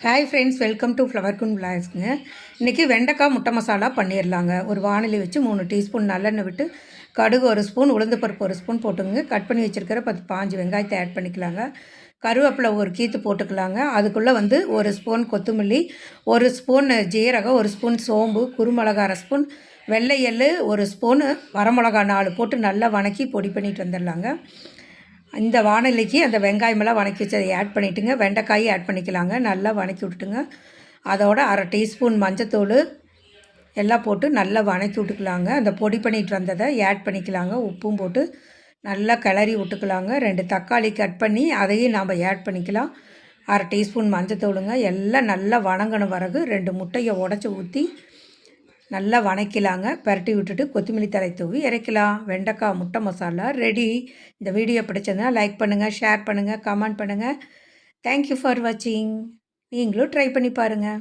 Hi friends welcome to flower குன் விளாக்ஸுங்க இன்றைக்கி வெண்டைக்காய் முட்டை மசாலா பண்ணிடலாங்க ஒரு வானிலை வச்சு மூணு டீஸ்பூன் நல்லெண்ணெய் விட்டு கடுகு ஒரு ஸ்பூன் உளுந்து பருப்பு ஒரு ஸ்பூன் போட்டுங்க கட் பண்ணி வச்சுருக்கிற பத்து பாஞ்சு வெங்காயத்தை ஆட் பண்ணிக்கலாங்க. கருவேப்பிலை ஒரு கீத்து போட்டுக்கலாங்க. அதுக்குள்ளே வந்து ஒரு ஸ்பூன் கொத்தமல்லி ஒரு ஸ்பூன் ஜீரகம் ஒரு ஸ்பூன் சோம்பு குருமிளகா அரை ஸ்பூன் வெள்ளை எள்ளு ஒரு ஸ்பூனு வரமிளகா நாலு போட்டு நல்லா வணக்கி பொடி பண்ணிட்டு வந்துடலாங்க இந்த வானிலைக்கு அந்த வெங்காயமெல்லாம் வணக்கி வச்சதை ஆட் பண்ணிவிட்டுங்க வெண்டைக்காயும் ஆட் பண்ணிக்கலாங்க. நல்லா வணக்கி விட்டுட்டுங்க. அதோட அரை டீஸ்பூன் மஞ்சத்தூள் எல்லாம் போட்டு நல்லா வணக்கி விட்டுக்கலாங்க. அந்த பொடி பண்ணிட்டு வந்ததை ஆட் பண்ணிக்கலாங்க. உப்பும் போட்டு நல்லா கிளறி விட்டுக்கலாங்க. ரெண்டு தக்காளி கட் பண்ணி அதையும் நாம் ஆட் பண்ணிக்கலாம். அரை டீஸ்பூன் மஞ்சத்தூளுங்க. எல்லாம் நல்லா வணங்கின பிறகு ரெண்டு முட்டையை உடச்சி ஊற்றி நல்லா வணக்கிலாங்க. பரட்டி விட்டுட்டு கொத்தமல்லி தலை தூவி இறக்கலாம். வெண்டைக்காய் முட்டை மசாலா ரெடி இந்த வீடியோ பிடிச்சதுன்னா லைக் பண்ணுங்கள் ஷேர் பண்ணுங்கள் கமெண்ட் பண்ணுங்கள் தேங்க்யூ ஃபார் வாட்சிங் நீங்களும் ட்ரை பண்ணி பாருங்கள்